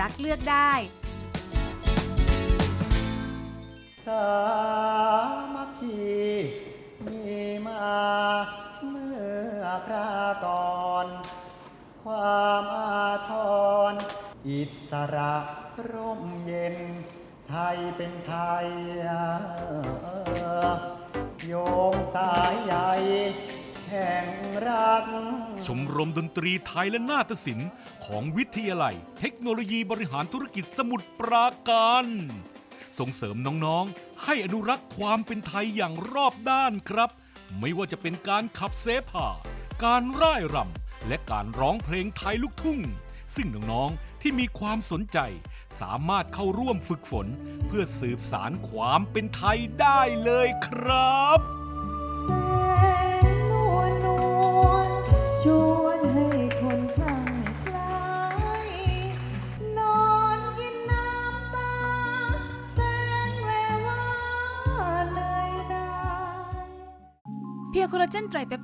รักเลือกได้สามัคคีมีมาเมื่อคราก่อน ความอาทร อิสระร่มเย็น ไทยเป็นไทย โยงสายใยแห่งรัก ชมรมดนตรีไทยและนาฏศิลป์ของวิทยาลัย เทคโนโลยีบริหารธุรกิจสมุทรปราการ ส่งเสริมน้องๆ ให้อนุรักษ์ความเป็นไทยอย่างรอบด้านครับ ไม่ว่าจะเป็นการขับเสพาการร่ายรำและการร้องเพลงไทยลูกทุ่ง ซึ่งน้องๆ ที่มีความสนใจ สามารถเข้าร่วมฝึกฝน เพื่อสืบสารความเป็นไทยได้เลยครับ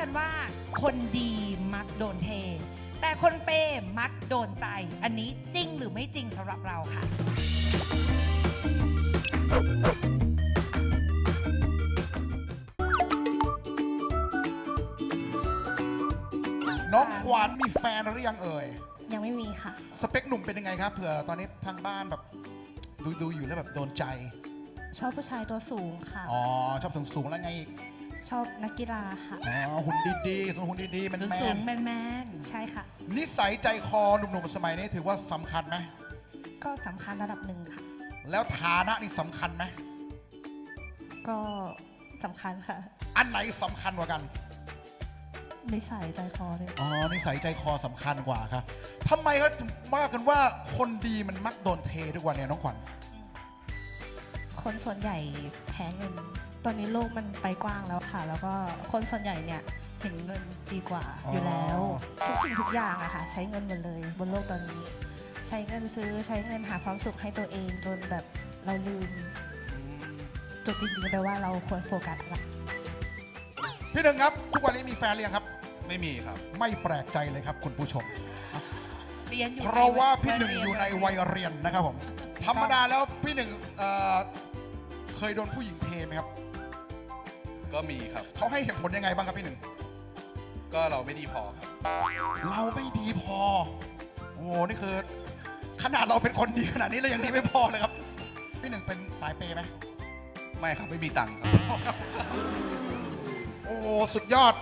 กันว่า คนดีมักโดนเท แต่คนเปย์มักโดนใจ อันนี้จริงหรือไม่จริงสำหรับเราค่ะ น้องขวัญมีแฟนหรือยังเอ่ย ยังไม่มีค่ะ สเปคหนุ่มเป็นยังไงครับเผื่อตอนนี้ทางบ้านแบบดูดูอยู่แล้วแบบโดนใจ ชอบผู้ชายตัวสูงค่ะ อ๋อ ชอบสูงสูงๆแล้วไงอีก ชอบนักกีฬาค่ะ อ๋อหุ่นดีๆสูงหุ่นดีๆแมนแมสูนงๆแมนแมนใช่ค่ะ นิสัยใจคอหนุ่มๆสมัยนี้ถือว่าสำคัญไหมก็สำคัญระดับหนึ่งค่ะ แล้วฐานะนี่สำคัญไหมก็สำคัญค่ะ อันไหนสำคัญกว่ากัน นิสัยใจคอเลยอ๋อนิสัยใจคอสำคัญกว่าครับทำไมเขาถึงว่ากันว่าคนดีมันมักโดนเททุกวันเนี่ยน้องขวัญคนส่วนใหญ่แพ้เงิน ตอนนี้โลกมันไปกว้างแล้วค่ะ แล้วก็คนส่วนใหญ่เนี่ยเห็นเงินดีกว่าอ๋อออยู่แล้วทุกสิ่งทุกอย่างอะค่ะ ใช้เงินหมดเลย บนโลกตอนนี้ ใช้เงินซื้อใช้เงินหาความสุขให้ตัวเองจนแบบเราลืมจุดจริงๆไปว่าเราควรโฟกัสอะไรพี่หนึ่งครับ ทุกวันนี้มีแฟนหรือยังครับ ไม่มีครับ ไม่แปลกใจเลยครับคุณผู้ชม เรียนอยู่เพราะว่าพี่หนึ่งเรีอยู่ในวัยเรียนนะครับผมธรรมดาแล้วพี่หนึ่งเอ่อเคยโดนผู้หญิงเทไหมครับ ก็มีครับ เขาให้เหตุผลยังไงบ้างครับพี่หนึ่ง ก็เราไม่ดีพอครับ เราไม่ดีพอ โอ้โหนี่คือ ขนาดเราเป็นคนดีขนาดนี้เรายังดีไม่พอเลยครับ พี่หนึ่งเป็นสายเปย์ไหมไม่ครับ ไม่มีตังค์ครับ โอ้โหสุดยอด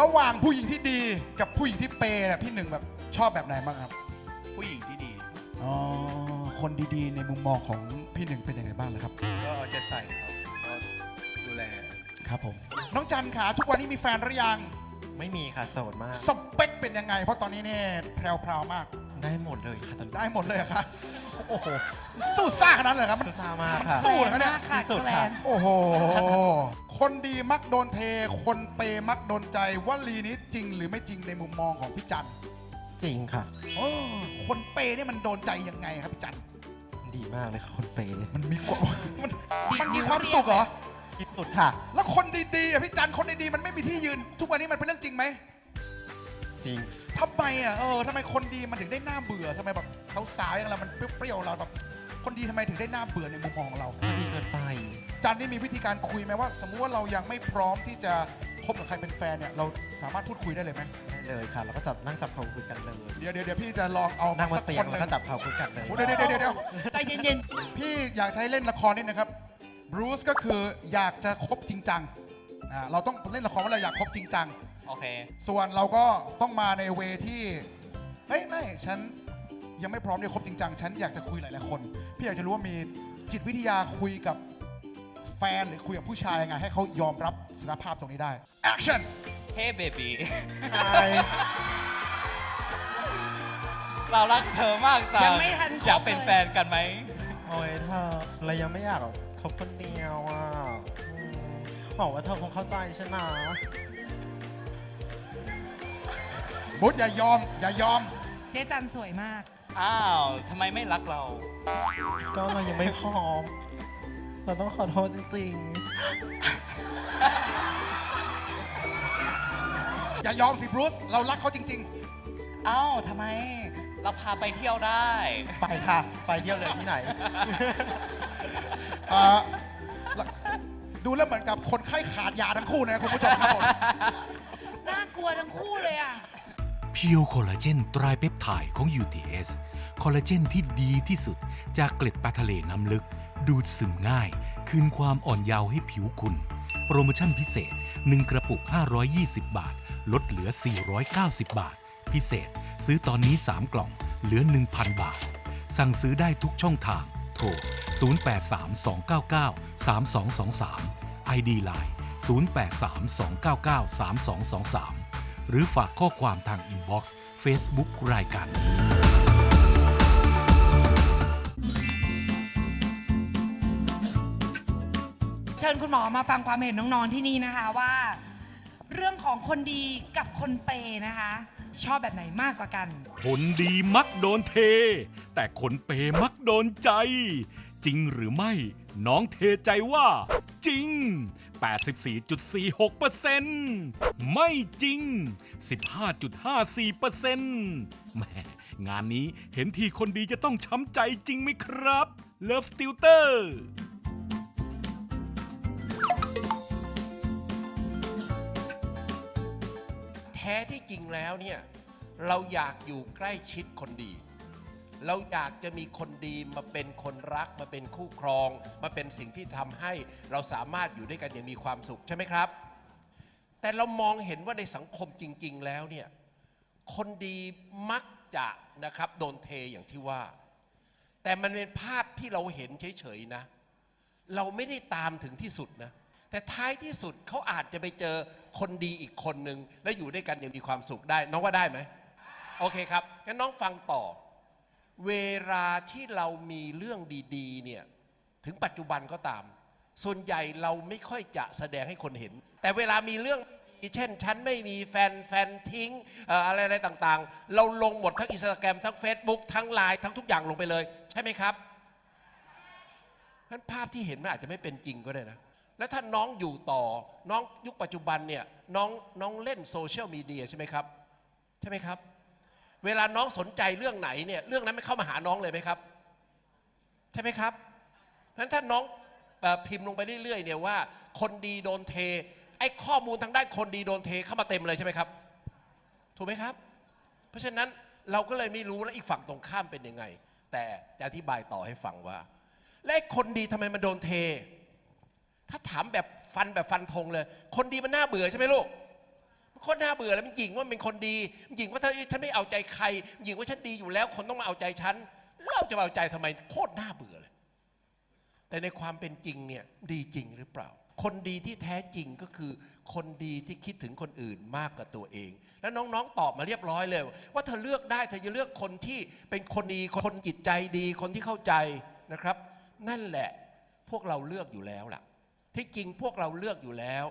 ระหว่างผู้หญิงที่ดีกับผู้หญิงที่เปย์เนี่ยพี่หนึ่งแบบชอบแบบไหนบ้างครับ ผู้หญิงที่ดี อ๋อ คนดีๆ ในมุมมองของพี่หนึ่งเป็นยังไงบ้างล่ะครับ ก็เอาใจะใส่ครับก็ดูแล ครับผม น้องจันขาทุกวันนี้มีแฟนหรือยัง ไม่มีค่ะโสดมาก สเปคเป็นยังไง เพราะตอนนี้เนี่ยแพรวๆมาก ได้หมดเลยค่ะตอนนี้ได้หมดเลยเหรอครับโอ้โหสู้ซ่าขนาดนั้นเลยครับก็ซ่ามากค่ะ สู้เหรอครับเนี่ยค่ะที่สุดแกลค่ะ นโอ้โห คนดีมักโดนเท คนเปย์มักโดนใจวลีนี้จริงหรือไม่จริงในมุมมองของพี่จันจริงค่ะ โอ้คนเปย์เนี่ยมันโดนใจยังไงครับพี่จันดีมากเลยค่ะคนเปย์มันมีความมันมันมีความสุขเหรอ ที่สุดค่ะ แล้วคนดีๆอะพี่จันคนดีๆมันไม่มีที่ยืน ทุกวันนี้มันเป็นเรื่องจริงไหมจริง ทำไมอะเออทำไมคนดีมันถึงได้น่าเบื่อทำไมแบบสาวๆอย่างเรา มันเปรี้ยวๆเราแบบคนดีทำไมถึงได้น่าเบื่อในมุมมองของเราไม่ดีเกินไป จันนี่มีวิธีการคุยไหมว่า สมมุติว่าเรายังไม่พร้อมที่จะคบกับใครเป็นแฟนเนี่ยเราสามารถพูดคุยได้เลยไหมได้เลยค่ะ แล้วก็จับนั่งจับเขาคุยกันเลยเดี๋ยวเดี๋ยวเดี๋ยวพี่จะลองเอานั่มางบสันกเตียคงนหแล้วนึ่งก็จับเขาคุยกันเลย โอ้เดี๋ยวเดี๋ยวเดี๋ยวเดี๋ยวใจเย็นพี่อยากใช้เล่นละครนิดนะครับ บรูซก็คืออยากจะคบจริงจังอ่าเราต้องเล่นละครว่าเราอยากคบจริงจัง โอเค ส่วนเราก็ต้องมาในเวที่ เฮ้ยไม่ ฉันยังไม่พร้อมที่จะคบจริงจัง ฉันอยากจะคุยหลาย ๆ คน พี่อยากจะรู้ว่ามีจิตวิทยาคุยกับแฟนหรือคุยกับผู้ชายยังไง ให้เขายอมรับสารภาพตรงนี้ได้ action เฮ้เบบีใช่เรารักเธอมากจังยังไม่ทันคบอยากเป็นเลยแฟนกันไหม โอ้ยเธอเรายังไม่อยากแบบ คบคนเดียวอะอืมหวังว่าเธอคงเข้าใจฉันนะบุตอย่ายอม อย่ายอม เจ๊จันสวยมาก อ้าวทำไมไม่รักเรา ก็เรายังไม่พร้อม เราต้องขอโทษจริงอย่ายอมสิบรูซเรารักเขาจริง อ้าวทำไม เราพาไปเที่ยวได้ ๆ ไปค่ะ ไปเที่ยวเลยที่ไหนๆ เอ่อแล้วดูแล้วเหมือนกับคนไข้ขาดยาทั้งคู่นะคุณผู้ชมครับผม น่ากลัวทั้งคู่เลยอะ เพียวคอลลาเจนไตรเปปไทด์ของ UTS คอลลาเจนที่ดีที่สุดจากเกล็ดปลาทะเลน้ำลึก ดูดซึมง่าย คืนความอ่อนเยาว์ให้ผิวคุณ โปรโมชั่นพิเศษ 1 กระปุก 520 บาท ลดเหลือ 490 บาท พิเศษ ซื้อตอนนี้ 3 กล่อง เหลือ 1,000 บาท สั่งซื้อได้ทุกช่องทาง โทร 0832993223 ID Line 0832993223 หรือฝากข้อความทางอินบ็อกซ์ Facebook รายการเชิญคุณหมอมาฟังความเห็นน้องๆที่นี่นะคะว่า เรื่องของคนดีกับคนเปย์นะคะ ชอบแบบไหนมากกว่ากัน คนดีมักโดนเท แต่คนเปย์มักโดนใจ จริงหรือไม่ น้องเทใจว่า จริง 84.46%ไม่จริง 15.54%แหมงานนี้เห็นทีคนดีจะต้องช้ำใจจริงไหมครับ Love Tutor แท้ที่จริงแล้วเนี่ย เราอยากอยู่ใกล้ชิดคนดี เราอยากจะมีคนดีมาเป็นคนรักมาเป็นคู่ครอง มาเป็นสิ่งที่ทำให้เราสามารถอยู่ด้วยกันอย่างมีความสุขใช่ไหมครับ แต่เรามองเห็นว่าในสังคมจริง ๆ แล้วเนี่ยคนดีมักจะนะครับโดนเทอย่างที่ว่า แต่มันเป็นภาพที่เราเห็นเฉยๆนะ เราไม่ได้ตามถึงที่สุดนะแต่ท้ายที่สุดเขาอาจจะไปเจอคนดีอีกคนหนึ่งแล้วอยู่ด้วยกันอย่างมีความสุขได้ น้องว่าได้ไหมโอเคครับงั้นน้องฟังต่อ เวลาที่เรามีเรื่องดีๆเนี่ยถึงปัจจุบันก็ตาม ส่วนใหญ่เราไม่ค่อยจะแสดงให้คนเห็น แต่เวลามีเรื่องดีเช่น ฉันไม่มีแฟนแฟนทิ้งอะไรอะไรต่างๆ เราลงหมดทั้งอินสตาแกรมทั้ง Facebook ทั้งไลน์ทั้งทุกอย่างลงไปเลย ใช่ไหมครับเพราะฉะนั้นภาพที่เห็นมันอาจจะไม่เป็นจริงก็ได้นะ แล้วถ้าน้องอยู่ต่อน้องยุคปัจจุบันเนี่ยน้องน้องเล่นโซเชียลมีเดียใช่ไหมครับ ใช่ไหมครับ เวลาน้องสนใจเรื่องไหนเนี่ยเรื่องนั้นไม่เข้ามาหาน้องเลยไหมครับ ใช่ไหมครับเพราะฉะนั้นถ้าน้องอพิมพ์ลงไปเรื่อยๆเนี่ยว่า คนดีโดนเทไอ้ข้อมูลทางด้านคนดีโดนเทเข้ามาเต็มเลยใช่ไหมครับ ถูกไหมครับ เพราะฉะนั้นเราก็เลยไม่รู้แล้วอีกฝั่งตรงข้ามเป็นยังไง แต่จะอธิบายต่อให้ฟังว่า และคนดีทำไมมันโดนเท ถ้าถามแบบฟันแบบฟันธงเลย คนดีมันน่าเบื่อใช่ไหมลูก คนน่าเบื่อแล้วมันหญิงว่าเป็นคนดีมันหญิงว่าถ้าฉันไม่เอาใจใครหญิงว่าฉันดีอยู่แล้ว คนต้องมาเอาใจฉันเราจะมาเอาใจทำไมโคตรน่าเบื่อเลย แต่ในความเป็นจริงเนี่ยดีจริงหรือเปล่า คนดีที่แท้จริงก็คือ คนดีที่คิดถึงคนอื่นมากกว่าตัวเอง แล้วน้องๆตอบมาเรียบร้อยเลย ว่าเธอเลือกได้เธอจะเลือกคนที่เป็นคนดีคนจิตใจดีคนที่เข้าใจนะครับ นั่นแหละพวกเราเลือกอยู่แล้วล่ะ ที่จริงพวกเราเลือกอยู่แล้ว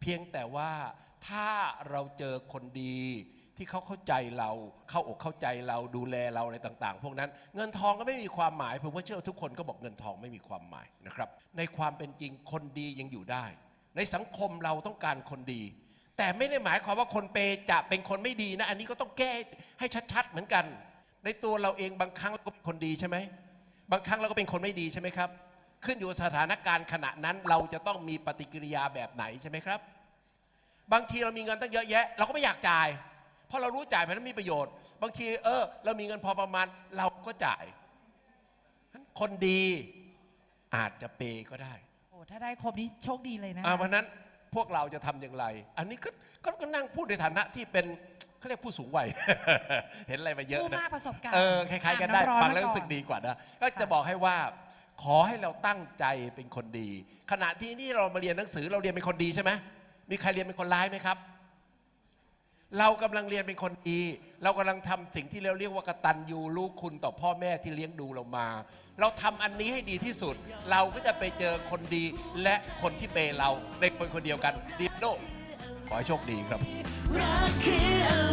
เพียงแต่ว่า ถ้าเราเจอคนดีที่เขาเข้าใจเราเข้าอกเข้าใจเราดูแลเราอะไรต่าง ๆ พวกนั้น เงินทองก็ไม่มีความหมายผมว่าเชื่อทุกคนก็บอกเงินทองไม่มีความหมายนะครับ ในความเป็นจริงคนดียังอยู่ได้ ในสังคมเราต้องการคนดี แต่ไม่ได้หมายความว่าคนเปจะเป็นคนไม่ดีนะ อันนี้ก็ต้องแก้ให้ชัด ๆ เหมือนกัน ในตัวเราเองบางครั้งเราก็เป็นคนดีใช่ไหมบางครั้งเราก็เป็นคนไม่ดีใช่ไหมครับ ขึ้นอยู่กับสถานการณ์ขณะนั้นเราจะต้องมีปฏิกิริยาแบบไหนใช่ไหมครับ บางทีเรามีเงินตั้งเยอะแยะ เราก็ไม่อยากจ่าย เพราะเรารู้จ่ายมันไม่มีประโยชน์ บางทีเออ เรามีเงินพอประมาณ เราก็จ่ายคนดีอาจจะเปย์ก็ได้โอ้ถ้าได้ครบนี้โชคดีเลยนะอ่าเพราะฉะนั้นพวกเราจะทำอย่างไร อันนี้ก็ก็ก็นั่งพูดในฐานะที่เป็นเขาเรียกผู้สูงวัย เห็นอะไรมาเยอะผู้นะมากประสบการณ์เออคล้ายๆกันได้อ่ำร้อนฟังแล้วมารู้สึกดีกว่านะก็จะบอกให้ว่า ขอให้เราตั้งใจเป็นคนดี ขณะที่นี่เรามาเรียนหนังสือเราเรียนเป็นคนดีใช่ไหม มีใครเรียนเป็นคนร้ายไหมครับ เรากำลังเรียนเป็นคนดี เรากำลังทำสิ่งที่เราเรียกว่ากตัญญูลูกคุณต่อพ่อแม่ที่เลี้ยงดูเรามา เราทำอันนี้ให้ดีที่สุด เราก็จะไปเจอคนดีและคนที่เปย์เราในคนคนเดียวกันดีโนขอให้โชคดีครับรักคืออะไร